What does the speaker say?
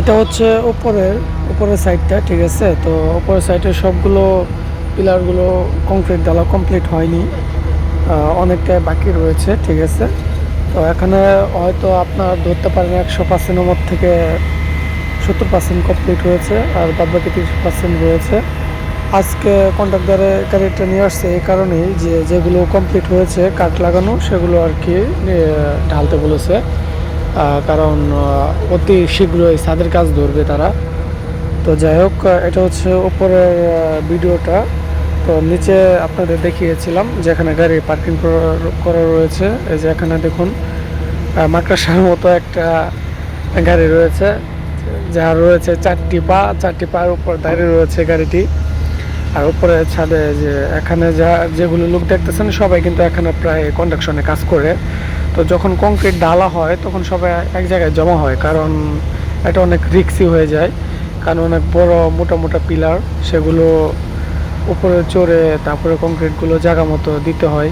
এটা হচ্ছে উপরের উপরের সাইডটা ঠিক আছে? তো উপরের সাইডের সবগুলো পিলারগুলো কংক্রিট ডালা কমপ্লিট হয়নি। অনেকটাই বাকি রয়েছে, ঠিক আছে? তো এখানে হয়তো আপনার ধরতে পারেন একশো পার্সেন্টের মধ্যে থেকে সত্তর পার্সেন্ট কমপ্লিট হয়েছে, আর বাদ বাকি তিরিশ পার্সেন্ট রয়েছে। আজকে কন্ট্রাক্টারে গাড়িটা নিয়ে আসছে এই কারণেই যে, যেগুলো কমপ্লিট হয়েছে, কাঠ লাগানো, সেগুলো আর কি ঢালতে বলেছে। কারণ অতি শীঘ্রই ছাদের কাজ ধরবে তারা। তো যাই হোক এটা হচ্ছে উপরের ভিডিওটা। তো নিচে আপনাদের দেখিয়েছিলাম যেখানে গাড়ি পার্কিং করা রয়েছে। এই যে এখানে দেখুন মাকড়সার মতো একটা গাড়ি রয়েছে যা রয়েছে চারটি পা, চারটি পায়ের উপর দাঁড়িয়ে রয়েছে গাড়িটি। আর উপরে ছাদে যে এখানে যা যেগুলো লোক দেখতেছেন, সবাই কিন্তু এখানে প্রায় কন্ডাকশনে কাজ করে। তো যখন কংক্রিট ডালা হয়, তখন সবাই এক জায়গায় জমা হয়, কারণ এটা অনেক রিক্সি হয়ে যায়, কারণ অনেক বড় মোটা মোটা পিলার সেগুলো উপরে চড়ে তারপরে কংক্রিটগুলো জায়গা মতো দিতে হয়।